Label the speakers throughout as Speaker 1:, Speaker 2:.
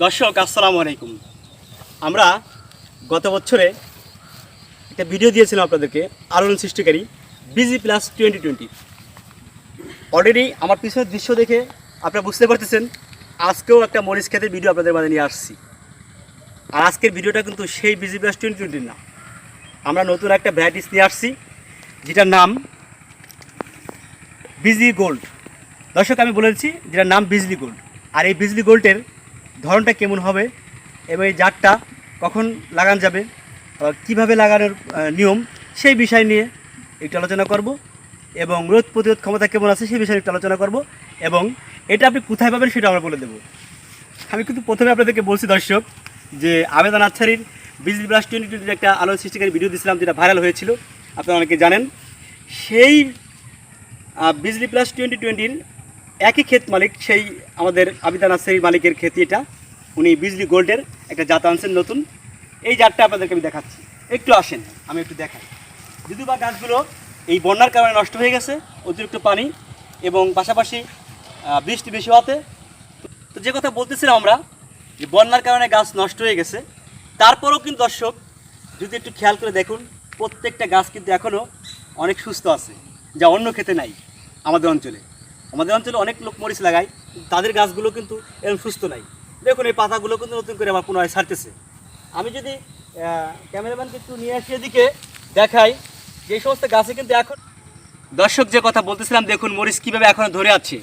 Speaker 1: দর্শক, আসসালামু আলাইকুম। আমরা গত বছরে একটা ভিডিও দিয়েছিলাম আপনাদেরকে আলোড়ন সৃষ্টিকারী BG plus twenty twenty already আমার পিছনের দৃশ্য দেখে আপনারা বুঝতে পারতেছেন, আজকেও একটা মরিচ খেতের ভিডিও আপনাদের মাঝে নিয়ে আসছি। আর আজকের ভিডিওটা কিন্তু সেই বিজি প্লাস টোয়েন্টি টোয়েন্টির না। আমরা নতুন একটা ভ্যারাইটিস নিয়ে আসছি, যেটার নাম বিজলি গোল্ড দর্শক, আমি বলেছি যেটার নাম বিজলি গোল্ড আর এই বিজলি গোল্ডের ধরনটা কেমন হবে, এবং এই জারটা কখন লাগান যাবে কীভাবে লাগানোর নিয়ম, সেই বিষয় নিয়ে একটু আলোচনা করব, এবং রোধ প্রতিরোধ ক্ষমতা কেমন আছে সেই বিষয়ে একটু আলোচনা করব, এবং এটা আপনি কোথায় পাবেন সেটা আমরা বলে দেবো। আমি কিন্তু প্রথমে আপনাদেরকে বলছি দর্শক, যে আবেদন আচ্ছারির বিজলি প্লাস টোয়েন্টি টোয়েন্টির একটা আলো সৃষ্টিকারী ভিডিও দিয়েছিলাম, যেটা ভাইরাল হয়েছিল, আপনারা অনেকে জানেন। সেই বিজলি প্লাস টোয়েন্টি টোয়েন্টির একই ক্ষেত মালিক, সেই আমাদের আবিদান আসারি মালিকের ক্ষেত এটা। উনি বিজলি গোল্ডের একটা জাত আনছেন নতুন। এই জাতটা আপনাদেরকে আমি দেখাচ্ছি। একটু আসেন, আমি একটু দেখাই। যদিও বা গাছগুলো এই বন্যার কারণে নষ্ট হয়ে গেছে, অতিরিক্ত পানি এবং পাশাপাশি বৃষ্টি বেশি হওয়াতে। তো যে কথা বলতেছিলাম আমরা, যে বন্যার কারণে গাছ নষ্ট হয়ে গেছে, তারপরেও কিন্তু দর্শক, যদি একটু খেয়াল করে দেখুন, প্রত্যেকটা গাছ কিন্তু এখনও অনেক সুস্থ আছে, যা অন্য খেতে নাই, আমাদের অঞ্চলে। আমাদের অঞ্চলে অনেক লোক মরিচ লাগায়, তাদের গাছগুলো কিন্তু এরকম সুস্থ নাই। দেখুন এই পাতাগুলো কিন্তু নতুন করে আবার পুনরায় ছাড়তেছে। আমি যদি ক্যামেরাম্যানকে একটু নিয়ে আসি এদিকে, দেখাই যে সমস্ত গাছে কিন্তু এখন দর্শক যে কথা বলতেছিলাম, দেখুন মরিচ কীভাবে এখনও ধরে আছে।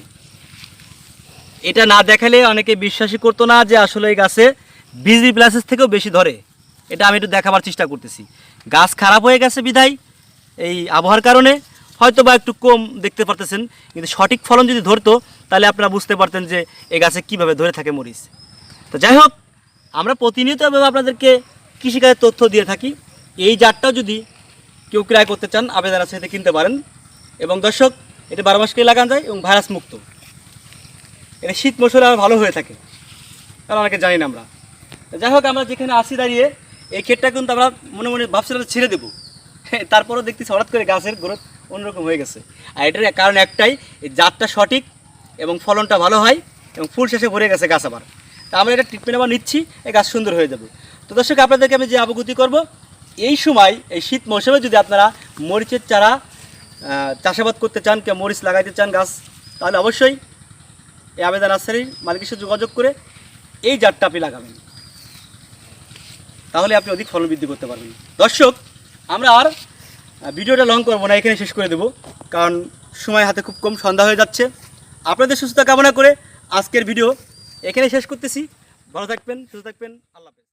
Speaker 1: এটা না দেখালে অনেকে বিশ্বাসই করতো না যে আসলে এই গাছে বিজলি প্লাসেস থেকেও বেশি ধরে। এটা আমি একটু দেখাবার চেষ্টা করতেছি। গাছ খারাপ হয়ে গেছে বিধায় এই আবহাওয়ার কারণে। হয়তো বা একটু কম দেখতে পারতেছেন, কিন্তু সঠিক ফলন যদি ধরতো, তাহলে আপনারা বুঝতে পারতেন যে এই গাছে কীভাবে ধরে থাকে মরিচ। তো যাই হোক, আমরা প্রতিনিয়ত আপনাদেরকে কৃষিকাজের তথ্য দিয়ে থাকি। এই জাতটাও যদি কেউ ক্রয় করতে চান, আবেদন আছে কিনতে পারেন। এবং দর্শক, এটা বারো মাস করে লাগানো যায় এবং ভাইরাস মুক্ত। এটা শীত মৌসুমে আবার ভালো হয়ে থাকে, কারণ অনেকে জানি না আমরা। যাই হোক, আমরা যেখানে আসি দাঁড়িয়ে, এই ক্ষেতটা কিন্তু আমরা মনে মনে ভাবছিলাম ছেড়ে দেবো। তারপরেও দেখতেছি হঠাৎ করে গাছের গ্রোথ অন্যরকম হয়ে গেছে। আর এটার কারণ একটাই জাতটা সঠিক এবং ফলনটা ভালো হয় এবং ফুল শেষে ভরে গেছে গাছ আবার। তা আমরা এটা ট্রিটমেন্ট আবার নিচ্ছি, এই গাছ সুন্দর হয়ে যাবে। তো দর্শক, আপনাদেরকে আমি যে অবগতি করব, এই সময়, এই শীত মৌসুমে যদি আপনারা মরিচের চারা চাষাবাদ করতে চান কেউ মরিচ লাগাইতে চান গাছ, তাহলে অবশ্যই এই আবেদন আসারির মালিকের সাথে যোগাযোগ করে এই জাতটা আপনি লাগাবেন। তাহলে আপনি অধিক ফলন বৃদ্ধি করতে পারবেন। দর্শক, আমরা আর ভিডিওটা লং করব না এখানে শেষ করে দেবো, কারণ সময় হাতে খুব কম, সন্ধ্যা হয়ে যাচ্ছে। আপনাদের সুস্থতা কামনা করে আজকের ভিডিও এখানে শেষ করতেছি। ভালো থাকবেন, সুস্থ থাকবেন, আল্লাহ